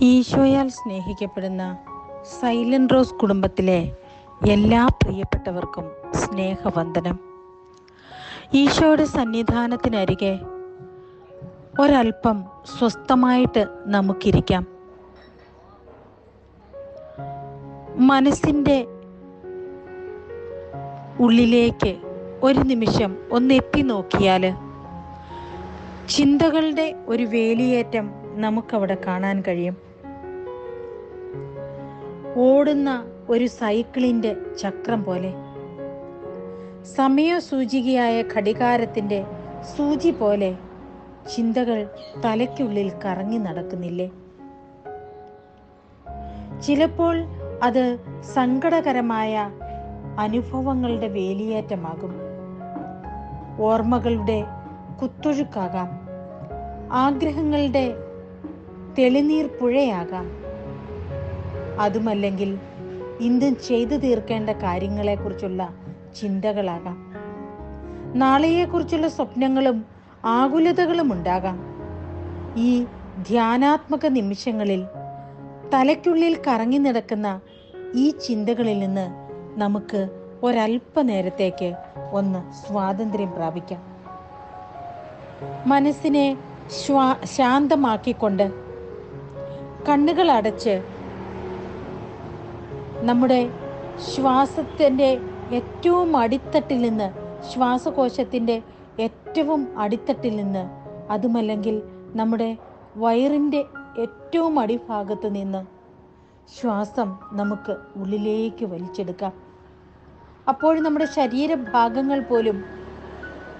ഈശോയാൽ സ്നേഹിക്കപ്പെടുന്ന silent rose കുടുംബത്തിലെ എല്ലാ പ്രിയപ്പെട്ടവർക്കും സ്നേഹവന്ദനം. ഈശോയുടെ സന്നിധാനത്തിനരികെ ഒരൽപ്പം സ്വസ്ഥമായിട്ട് നമുക്കിരിക്കാം. മനസ്സിന്റെ ഉള്ളിലേക്ക് ഒരു നിമിഷം ഒന്ന് എത്തി നോക്കിയാൽ ചിന്തകളുടെ ഒരു വേലിയേറ്റം നമുക്കവിടെ കാണാൻ കഴിയും. ഓടുന്ന ഒരു സൈക്കിളിന്റെ ചക്രം പോലെ സമയസൂചികയായ ഘടികാരത്തിന്റെ സൂചി പോലെ ചിന്തകൾ തലയ്ക്കുള്ളിൽ കറങ്ങി നടക്കുന്നില്ലേ? ചിലപ്പോൾ അത് സങ്കടകരമായ അനുഭവങ്ങളുടെ വേലിയേറ്റമാകും. ഓർമ്മകളുടെ കുത്തൊഴുക്കാകാം. ആഗ്രഹങ്ങളുടെ തെളിനീർ പുഴയാകാം. അതുമല്ലെങ്കിൽ ഇന്ത്യൻ ചെയ്തു തീർക്കേണ്ട കാര്യങ്ങളെക്കുറിച്ചുള്ള ചിന്തകളാകാം. നാളെയെക്കുറിച്ചുള്ള സ്വപ്നങ്ങളും ആകുലതകളും ഉണ്ടാകാം. ഈ ധ്യാനാത്മക നിമിഷങ്ങളിൽ തലയ്ക്കുള്ളിൽ കറങ്ങി നടക്കുന്ന ഈ ചിന്തകളിൽ നിന്ന് നമുക്ക് ഒരല്പനേരത്തേക്ക് ഒന്ന് സ്വാതന്ത്ര്യം പ്രാപിക്കാം. മനസ്സിനെ ശ്വാ ശാന്തമാക്കിക്കൊണ്ട് കണ്ണുകൾ അടച്ച് നമ്മുടെ ശ്വാസത്തിന്റെ ഏറ്റവും അടിത്തട്ടിൽ നിന്ന് ശ്വാസകോശത്തിന്റെ ഏറ്റവും അടിത്തട്ടിൽ നിന്ന് അതുമല്ലെങ്കിൽ നമ്മുടെ വയറിന്റെ ഏറ്റവും അടിഭാഗത്ത് നിന്ന് ശ്വാസം നമുക്ക് ഉള്ളിലേക്ക് വലിച്ചെടുക്കാം. അപ്പോൾ നമ്മുടെ ശരീരഭാഗങ്ങൾ പോലും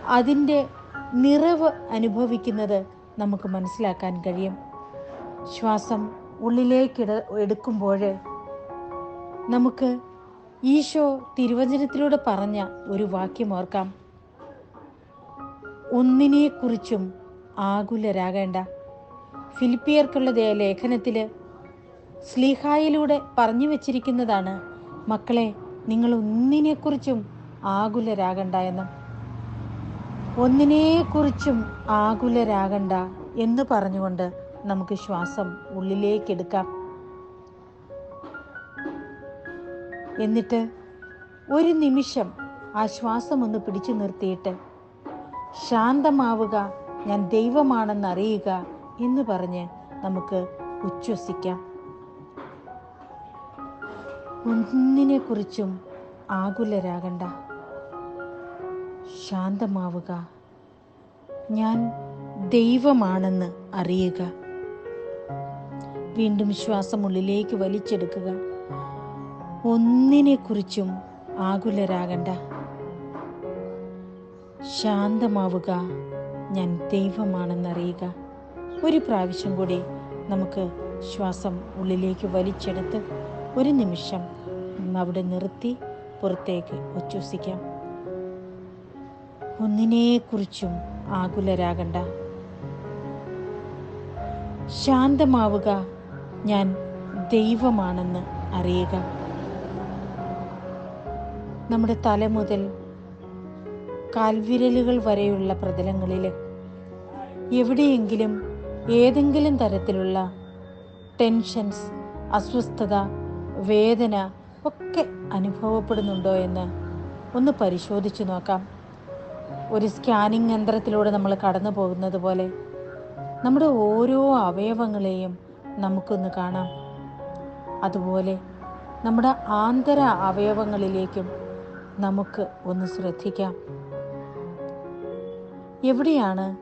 അതിന്റെ നിറവ് അനുഭവിക്കുന്നത് നമുക്ക് മനസ്സിലാക്കാൻ കഴിയും. ശ്വാസം ഉള്ളിലേക്ക് എടുക്കുമ്പോൾ നമുക്ക് ഈശോ തിരുവചനത്തിലൂടെ പറഞ്ഞ ഒരു വാക്യം ഓർക്കാം. ഒന്നിനെക്കുറിച്ചും ആകുലരാകേണ്ട. ഫിലിപ്പിയർക്കുള്ള ലേഖനത്തിൽ സ്ലീഹായിലൂടെ പറഞ്ഞു വച്ചിരിക്കുന്നതാണ് മക്കളെ നിങ്ങൾ ഒന്നിനെക്കുറിച്ചും ആകുലരാകണ്ട എന്ന്. ഒന്നിനെക്കുറിച്ചും ആകുലരാകണ്ട എന്ന് പറഞ്ഞുകൊണ്ട് നമുക്ക് ശ്വാസം ഉള്ളിലേക്ക് എടുക്കാം എന്നിട്ട് ഒരു നിമിഷം ആ ശ്വാസം ഒന്ന് പിടിച്ചു നിർത്തിയിട്ട് ശാന്തമാവുക ഞാൻ ദൈവമാണെന്ന് അറിയുക എന്ന് പറഞ്ഞ് നമുക്ക് ഉച്ഛ്വസിക്കാം. ഒന്നിനെക്കുറിച്ചും ആകുലരാകണ്ട. ശാന്തമാവുക ഞാൻ ദൈവമാണെന്ന് അറിയുക. വീണ്ടും ശ്വാസം ഉള്ളിലേക്ക് വലിച്ചെടുക്കുക. ഒന്നിനെക്കുറിച്ചും ആകുലരാകണ്ട. ശാന്തമാവുക ഞാൻ ദൈവമാണെന്നറിയുക. ഒരു പ്രാവശ്യം കൂടി നമുക്ക് ശ്വാസം ഉള്ളിലേക്ക് വലിച്ചെടുത്ത് ഒരു നിമിഷം അവിടെ നിർത്തി പുറത്തേക്ക് ഉച്ഛ്വസിക്കാം ഒന്നിനെക്കുറിച്ചും ആകുലരാകണ്ട. ശാന്തമാവുക ഞാൻ ദൈവമാണെന്ന് അറിയുക. നമ്മുടെ തല മുതൽ കാൽവിരലുകൾ വരെയുള്ള പ്രതലങ്ങളിൽ എവിടെയെങ്കിലും ഏതെങ്കിലും തരത്തിലുള്ള ടെൻഷൻസ് അസ്വസ്ഥത വേദന ഒക്കെ അനുഭവപ്പെടുന്നുണ്ടോ എന്ന് ഒന്ന് പരിശോധിച്ച് നോക്കാം. ഒരു സ്കാനിങ് യന്ത്രത്തിലൂടെ നമ്മൾ കടന്നു പോകുന്നത് പോലെ നമ്മുടെ ഓരോ അവയവങ്ങളെയും നമുക്കൊന്ന് കാണാം. അതുപോലെ നമ്മുടെ ആന്തര അവയവങ്ങളിലേക്കും നമുക്ക് ഒന്ന് ശ്രദ്ധിക്കാം. എവിടെയാണ്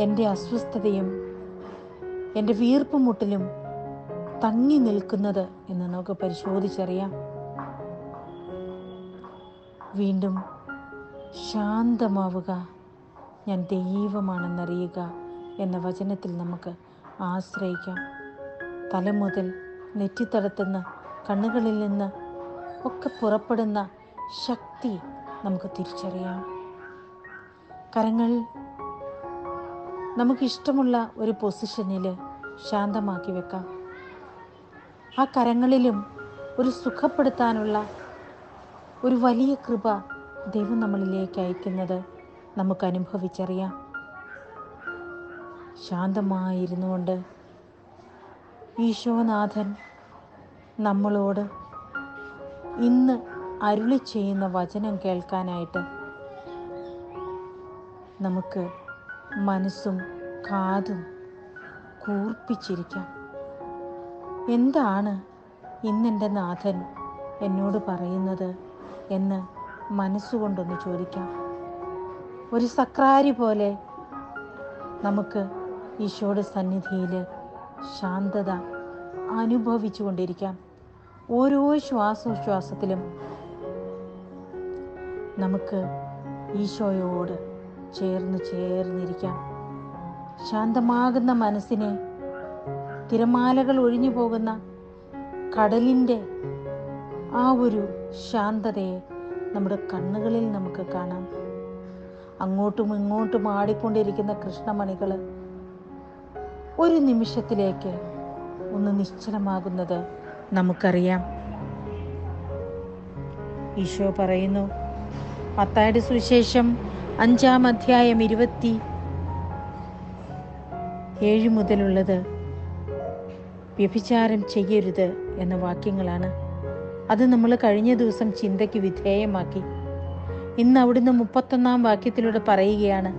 എന്റെ അസ്വസ്ഥതയും എന്റെ വീർപ്പുമുട്ടലും തങ്ങി നിൽക്കുന്നത് എന്ന് നമുക്ക് പരിശോധിച്ചറിയാം. വീണ്ടും ശാന്തമാവുക ഞാൻ ദൈവമാണെന്നറിയുക എന്ന വചനത്തിൽ നമുക്ക് ആശ്രയിക്കാം. തല മുതൽ നെറ്റിത്തടത്തുന്ന കണ്ണുകളിൽ നിന്ന് ഒക്കെ പുറപ്പെടുന്ന ശക്തി നമുക്ക് തിരിച്ചറിയാം. കരങ്ങൾ നമുക്കിഷ്ടമുള്ള ഒരു പൊസിഷനിൽ ശാന്തമാക്കി വെക്കാം. ആ കരങ്ങളിലും ഒരു സുഖപ്പെടുത്താനുള്ള ഒരു വലിയ കൃപ ദൈവം നമ്മളിലേക്ക് അയക്കുന്നത് നമുക്ക് അനുഭവിച്ചറിയാം ശാന്തമായിരുന്നു കൊണ്ട് ഈശോനാഥൻ നമ്മളോട് ഇന്ന് അരുളി ചെയ്യുന്ന വചനം കേൾക്കാനായിട്ട് നമുക്ക് മനസ്സും കാതും കൂർപ്പിച്ചിരിക്കാം. എന്താണ് ഇന്നെന്റെ നാഥൻ എന്നോട് പറയുന്നത് എന്ന് മനസ്സുകൊണ്ടൊന്ന് ചോദിക്കാം. ഒരു സക്രാരി പോലെ നമുക്ക് ഈശോയുടെ സന്നിധിയിൽ ശാന്തത അനുഭവിച്ചു കൊണ്ടിരിക്കാം ഓരോ ശ്വാസോച്ഛ്വാസത്തിലും നമുക്ക് ഈശോയോട് ചേർന്ന് ചേർന്നിരിക്കാം. ശാന്തമാകുന്ന മനസ്സിനെ തിരമാലകൾ ഒഴിഞ്ഞു പോകുന്ന കടലിന്റെ ആ ഒരു ശാന്തതയെ നമ്മുടെ കണ്ണുകളിൽ നമുക്ക് കാണാം. അങ്ങോട്ടും ഇങ്ങോട്ടും ആടിക്കൊണ്ടിരിക്കുന്ന കൃഷ്ണമണികൾ ഒരു നിമിഷത്തിലേക്ക് ഒന്ന് നിശ്ചലമാകുന്നത് നമുക്കറിയാം. ഈശോ പറയുന്നു മത്തായുടെ സുവിശേഷം അഞ്ചാം അധ്യായം ഇരുപത്തി ഏഴ് മുതലുള്ളത് വ്യഭിചാരം ചെയ്യരുത് എന്ന വാക്യങ്ങളാണ്. അത് നമ്മൾ കഴിഞ്ഞ ദിവസം ചിന്തയ്ക്ക് വിധേയമാക്കി. ഇന്ന് അവിടുന്ന് മുപ്പത്തൊന്നാം വാക്യത്തിലൂടെ പറയുകയാണ്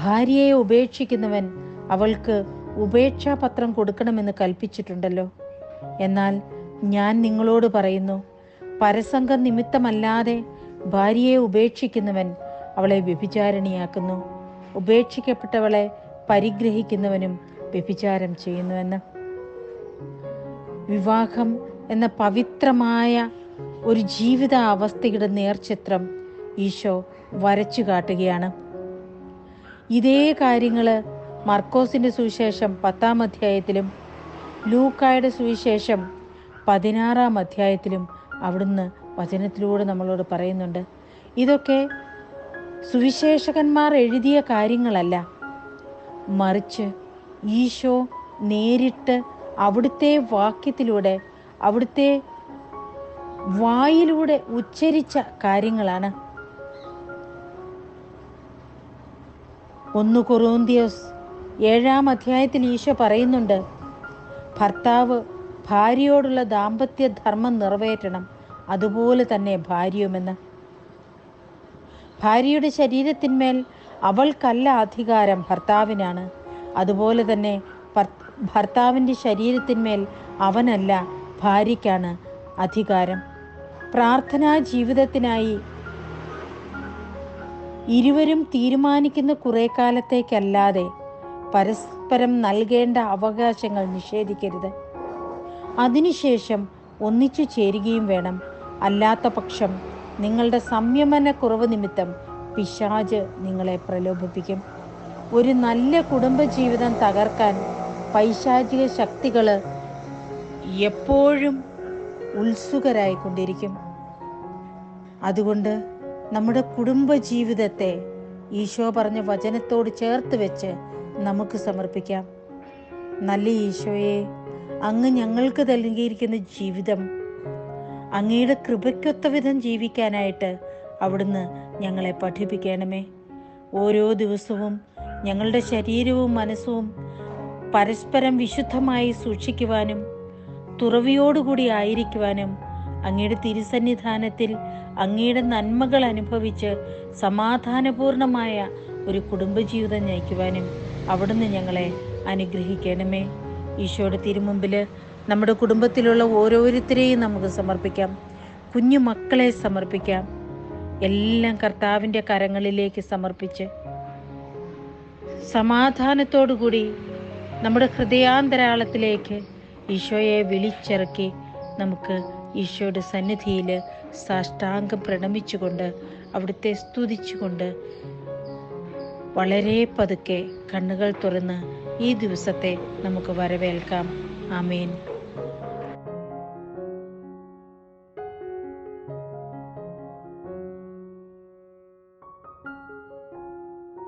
ഭാര്യയെ ഉപേക്ഷിക്കുന്നവൻ അവൾക്ക് ഉപേക്ഷാപത്രം കൊടുക്കണമെന്ന് കൽപ്പിച്ചിട്ടുണ്ടല്ലോ. എന്നാൽ ഞാൻ നിങ്ങളോട് പറയുന്നു പരസംഗം നിമിത്തമല്ലാതെ ഭാര്യയെ ഉപേക്ഷിക്കുന്നവൻ അവളെ വ്യഭിചാരിണിയാക്കുന്നു. ഉപേക്ഷിക്കപ്പെട്ടവളെ പരിഗ്രഹിക്കുന്നവനും വ്യഭിചാരം ചെയ്യുന്നുവെന്ന്. വിവാഹം എന്ന പവിത്രമായ ഒരു ജീവിത അവസ്ഥയുടെ നേർചിത്രം ഈശോ വരച്ചു കാട്ടുകയാണ് ഇതേ കാര്യങ്ങൾ മർക്കോസിന്റെ സുവിശേഷം പത്താം അധ്യായത്തിലും ലൂക്കായുടെ സുവിശേഷം പതിനാറാം അധ്യായത്തിലും അവിടുന്ന് വചനത്തിലൂടെ നമ്മളോട് പറയുന്നുണ്ട്. ഇതൊക്കെ സുവിശേഷകന്മാർ എഴുതിയ കാര്യങ്ങളല്ല. മറിച്ച് ഈശോ നേരിട്ട് അവിടുത്തെ വാക്യത്തിലൂടെ അവിടുത്തെ വായിലൂടെ ഉച്ചരിച്ച കാര്യങ്ങളാണ്. ഒന്ന് കൊറോന്തിയോസ് ഏഴാം അധ്യായത്തിൽ ഈശോ പറയുന്നുണ്ട് ഭർത്താവ് ഭാര്യയോടുള്ള ദാമ്പത്യ ധർമ്മം നിറവേറ്റണം അതുപോലെ തന്നെ ഭാര്യയുമെന്ന്. ഭാര്യയുടെ ശരീരത്തിന്മേൽ അവൾക്കല്ല അധികാരം ഭർത്താവിനാണ്. അതുപോലെ തന്നെ ഭർത്താവിന്റെ ശരീരത്തിന്മേൽ അവനല്ല ഭാര്യയ്ക്കാണ് അധികാരം. പ്രാർത്ഥനാ ജീവിതത്തിനായി ഇരുവരും തീരുമാനിക്കുന്ന കുറേ കാലത്തേക്കല്ലാതെ പരസ്പരം നൽകേണ്ട അവകാശങ്ങൾ നിഷേധിക്കരുത്. അതിനുശേഷം ഒന്നിച്ചു ചേരുകയും വേണം. അല്ലാത്ത പക്ഷം നിങ്ങളുടെ സംയമനക്കുറവ് നിമിത്തം പിശാജ് നിങ്ങളെ പ്രലോഭിപ്പിക്കും. ഒരു നല്ല കുടുംബജീവിതം തകർക്കാൻ പൈശാചിക ശക്തികൾ എപ്പോഴും ഉത്സുകരായിക്കൊണ്ടിരിക്കും. അതുകൊണ്ട് നമ്മുടെ കുടുംബ ജീവിതത്തെ ഈശോ പറഞ്ഞ വചനത്തോട് ചേർത്ത് വെച്ച് നമുക്ക് സമർപ്പിക്കാം. നല്ല ഈശോയെ അങ്ങ് ഞങ്ങൾക്ക് നൽകിയിരിക്കുന്ന ജീവിതം അങ്ങയുടെ കൃപയ്ക്കൊത്ത വിധം ജീവിക്കാനായിട്ട് അവിടുന്ന് ഞങ്ങളെ പഠിപ്പിക്കണമേ. ഓരോ ദിവസവും ഞങ്ങളുടെ ശരീരവും മനസ്സും പരസ്പരം വിശുദ്ധമായി സൂക്ഷിക്കുവാനും തുറവിയോടുകൂടി ആയിരിക്കുവാനും അങ്ങയുടെ തിരുസന്നിധാനത്തിൽ അങ്ങയുടെ നന്മകൾ അനുഭവിച്ച് സമാധാനപൂർണമായ ഒരു കുടുംബജീവിതം നയിക്കുവാനും അവിടുന്ന് ഞങ്ങളെ അനുഗ്രഹിക്കണമേ. ഈശോയുടെ തിരുമുമ്പിൽ നമ്മുടെ കുടുംബത്തിലുള്ള ഓരോരുത്തരെയും നമുക്ക് സമർപ്പിക്കാം. കുഞ്ഞു മക്കളെ സമർപ്പിക്കാം. എല്ലാം കർത്താവിന്റെ കരങ്ങളിലേക്ക് സമർപ്പിച്ച് സമാധാനത്തോടുകൂടി നമ്മുടെ ഹൃദയാന്തരാളത്തിലേക്ക് ഈശോയെ വിളിച്ചിറക്കി നമുക്ക് ഈശോയുടെ സന്നിധിയിൽ സാഷ്ടാംഗം പ്രണമിച്ചുകൊണ്ട് അവിടുത്തെ സ്തുതിച്ചുകൊണ്ട് വളരെ പതുക്കെ കണ്ണുകൾ തുറന്ന് ഈ ദിവസത്തെ നമുക്ക് വരവേൽക്കാം. ആമേൻ.